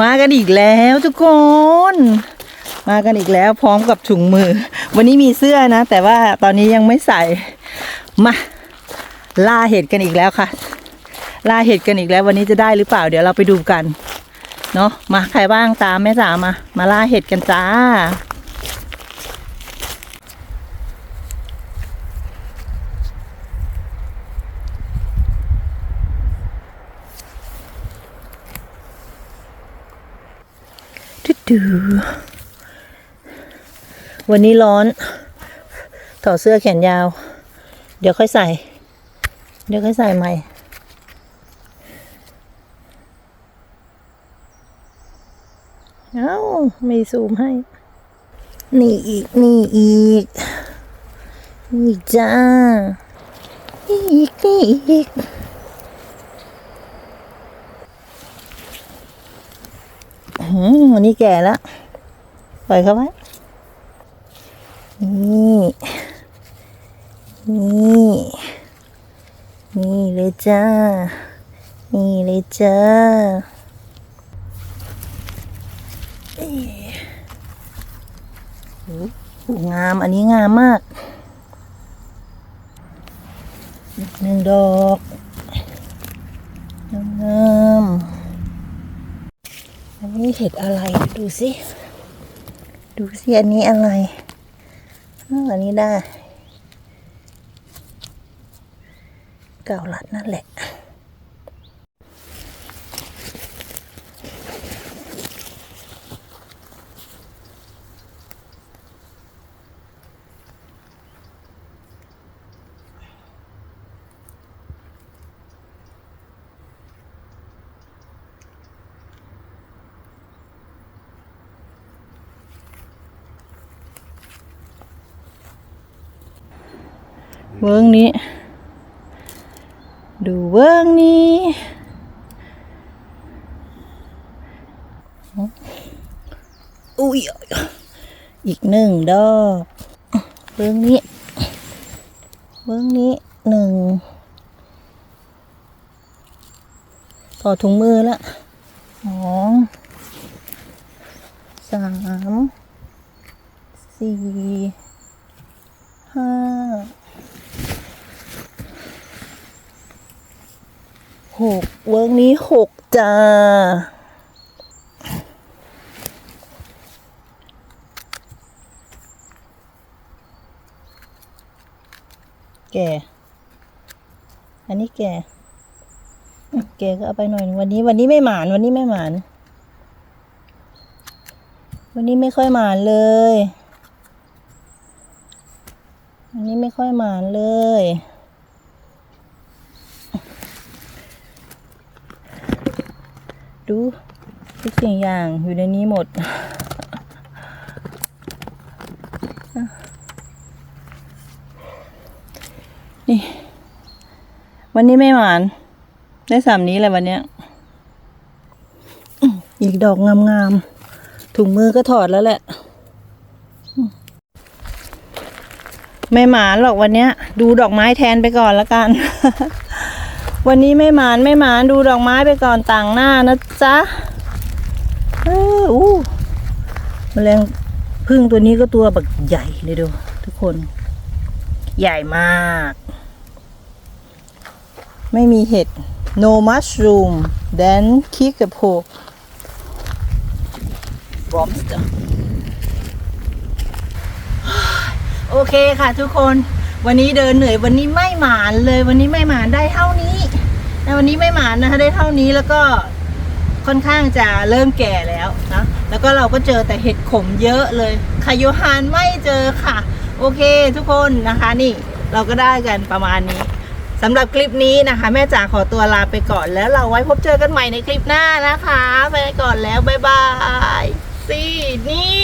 มากันอีกแล้วทุกคน มากันอีกแล้วพร้อมกับถุงมือ วันนี้มีเสื้อนะ แต่ว่าตอนนี้ยังไม่ใส่ มาล่าเห็ดกันอีกแล้วค่ะ ล่าเห็ดกันอีกแล้ว วันนี้จะได้หรือเปล่า เดี๋ยวเราไปดูกัน เนาะมาใครบ้างตามแม่จ๋ามา มาล่าเห็ดกันจ้า ดูดูวันนี้ร้อน ถอดเสื้อแขนยาว เดี๋ยวค่อยใส่ เดี๋ยวค่อยใส่ใหม่ เอ้า ไม่ซูมให้ นี่อีก นี่อีก นี่จ้า นี่อีก นี่อีก อืม วันนี้แก่แล้ว ปล่อยเขาไว้ นี่ นี่ นี่เลยจ้า นี่เลยจ้าเอ้ยโอ้งามอันนี้งามมาก หนึ่งดอก เห็ดอะไรดูสิ ดูสิ อันนี้อะไรอันนี้ได้ เก่าลัดนั่นแหละ เวิร์งนี้ ดูเวิร์งนี้อุ้ยอีกหนึ่งดอกเวิร์งนี้เวิร์งนี้หนึ่งต่อถุงมือละสองสามสี่ห้า หกเวิร์กนี้หกจ้าแก่ อันนี้แก่ แก่ก็เอาไปหน่อยวันนี้ วันนี้ไม่หมาน วันนี้ไม่หมาน วันนี้ไม่ค่อยหมานเลย วันนี้ไม่ค่อยหมานเลย ดูทุกสิ่งอย่างอยู่ในนี้หมด นี่ วันนี้ไม่หวาน ได้สามนี้เลยวันเนี้ยอีกดอกงามๆถุงมือก็ถอดแล้วแหละ ไม่หมานหรอกวันเนี้ย ดูดอกไม้แทนไปก่อนละกัน วันนี้ไม่หมานไม่หมานดูดอกไม้ไปก่อนต่างหน้านะจ๊ะเอออู้แมลงพึ่งตัวนี้ก็ตัวแบบใหญ่เลยดูทุกคน ใหญ่มาก ไม่มีเห็ด no mushroom then kick a pork lobster โอเคค่ะทุกคน วันนี้เดินเหนื่อยวันนี้ไม่หมานเลย วันนี้ไม่หมานได้เท่านี้แต่วันนี้ไม่หมานนะคะได้เท่านี้แล้วก็ค่อนข้างจะเริ่มแก่แล้วนะแล้วก็เราก็เจอแต่เห็ดขมเยอะเลยคาโยฮานไม่เจอค่ะ โอเคทุกคนนะคะนี่เราก็ได้กันประมาณนี้สำหรับคลิปนี้นะคะ แม่จ๋าขอตัวลาไปก่อนแล้วเราไว้พบเจอกันใหม่ในคลิปหน้านะคะ ไปก่อนแล้ว บ๊ายบายสินี่